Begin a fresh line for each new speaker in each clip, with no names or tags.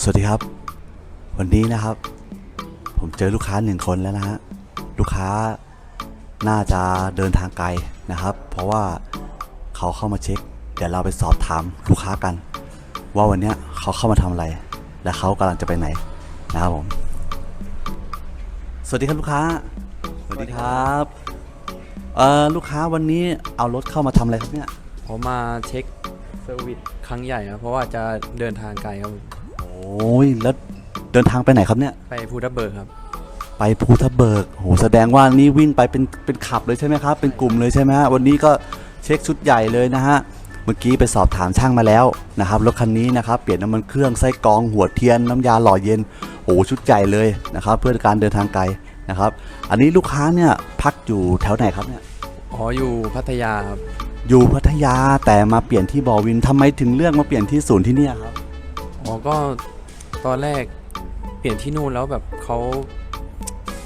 สวัสดีครับ วันนี้นะครับ ผมเจอลูกค้าหนึ่งคนแล้วนะฮะลูกค้าน่าจะเดินทางไกลนะครับ เพราะว่าเขาเข้ามาเช็ค เดี๋ยวเราไปสอบถามลูกค้ากัน ว่าวันเนี้ยเขาเข้ามาทำอะไร และเขากำลังจะไปไหนนะครับผม สวัสดีครับลูกค้า สวัสดีครับเอ่อลูกค้าวันนี้เอารถเข้ามาทำอะไรครับเนี่ย
ผมมาเช็คเซอร์วิสครั้งใหญ่ครับเพราะว่าจะเดินทางไกลครับผม
โอ้ยแล้วเดินทางไปไหนครับเนี่ย
ไปภูทับเบิกครับ
ไปภูทับเบิกโหแสดงว่านี่วิ่งไปเป็นเป็นขับเลยใช่ไหมครับ เป็นกลุ่มเลยใช่ไหมฮะวันนี้ก็เช็คชุดใหญ่เลยนะฮะ เมื่อกี้ไปสอบถามช่างมาแล้วนะครับรถคันนี้นะครับ เปลี่ยนน้ำมันเครื่องไส้กรองหัวเทียนน้ำยาหล่อเย็นโอ้ชุดใหญ่เลยนะครับ เพื่อการเดินทางไกลนะครับ อันนี้ลูกค้าเนี่ยพักอยู่แถวไหนครับเนี่ย
อ๋อ อยู่พัทยาครับ
อยู่พัทยาแต่มาเปลี่ยนที่บอวินทำไมถึงเลือกมาเปลี่ยนที่ศูนย์ที่เนี่ยครับ
อ๋อก็ตอนแรกเปลี่ยนที่นู่นแล้วแบบเขา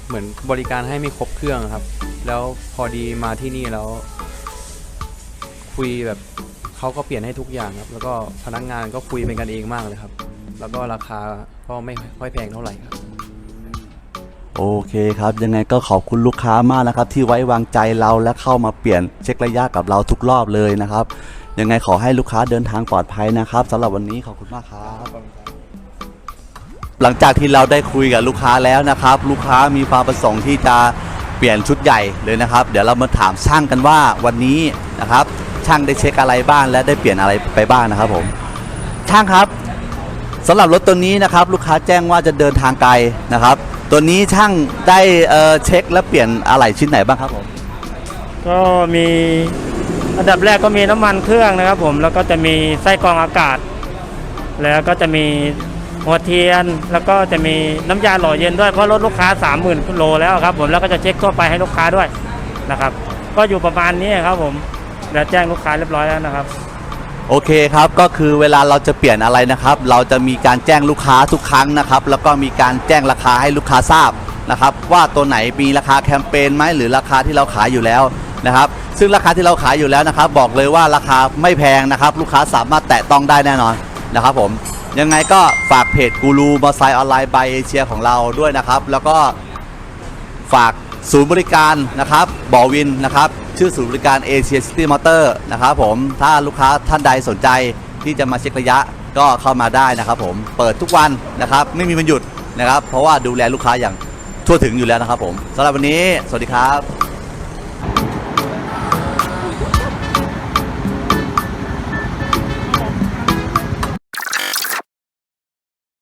เหมือนบริการให้ไม่ครบเครื่องครับ แล้วพอดีมาที่นี่แล้ว คุยแบบเขาก็เปลี่ยนให้ทุกอย่างครับ แล้วก็พนักงานก็คุยเป็นกันเองมากเลยครับ แล้วก็ราคาก็ไม่ค่อยแพงเท่าไหร่ครับ
โอเคครับ ยังไงก็ขอบคุณลูกค้ามากนะครับ ที่ไว้วางใจเราและเข้ามาเปลี่ยนเช็คระยะกับเราทุกรอบเลยนะครับ ยังไงขอให้ลูกค้าเดินทางปลอดภัยนะครับสำหรับวันนี้ขอบคุณมากครับ หลังจากที่เราได้คุยกับลูกค้าแล้วนะครับ ลูกค้ามีความประสงค์ที่จะเปลี่ยนชุดใหญ่เลยนะครับ เดี๋ยวเรามาถามช่างกันว่าวันนี้นะครับ ช่างได้เช็คอะไรบ้างและได้เปลี่ยนอะไรไปบ้างนะครับ ผม ช่างครับสำหรับรถตัวนี้นะครับ ลูกค้าแจ้งว่าจะเดินทางไกลนะครับ ตัวนี้ช่างได้เอ่อเช็คและเปลี่ยนอะไหล่ชิ้นไหนบ้างครับผม
ก็มี อันดับแรกก็มีน้ำมันเครื่องนะครับผมแล้วก็จะมีไส้กรองอากาศ แล้วก็จะมีหัวเทียน แล้วก็จะมีน้ำยาหล่อเย็นด้วยเพราะรถลูกค้า 30,000โลแล้วครับผมแล้วก็จะเช็คทั่วไปให้ลูกค้าด้วยนะครับ ก็อยู่ประมาณนี้ครับผมเดี๋ยวแจ้งลูกค้าเรียบร้อยแล้วนะครับ
โอเคครับก็คือเวลาเราจะเปลี่ยนอะไรนะครับ เราจะมีการแจ้งลูกค้าทุกครั้งนะครับ แล้วก็มีการแจ้งราคาให้ลูกค้าทราบนะครับ ว่าตัวไหนมีราคาแคมเปญไหมหรือราคาที่เราขายอยู่แล้ว นะครับซึ่งราคาที่เราขายอยู่แล้วนะครับ บอกเลยว่าราคาไม่แพงนะครับ ลูกค้าสามารถแตะต้องได้แน่นอนนะครับผมยังไงก็ฝากเพจกูรูมอไซค์ออนไลน์บายเอเชียของเราด้วยนะครับ แล้วก็ฝากศูนย์บริการนะครับบอวินนะครับ ชื่อศูนย์บริการเอเชียซิตี้มอเตอร์นะครับผมถ้าลูกค้าท่านใดสนใจที่จะมาเช็คระยะก็เข้ามาได้นะครับผมเปิดทุกวันนะครับ ไม่มีวันหยุดนะครับ เพราะว่าดูแลลูกค้าอย่างทั่วถึงอยู่แล้วนะครับผมสำหรับวันนี้ สวัสดีครับ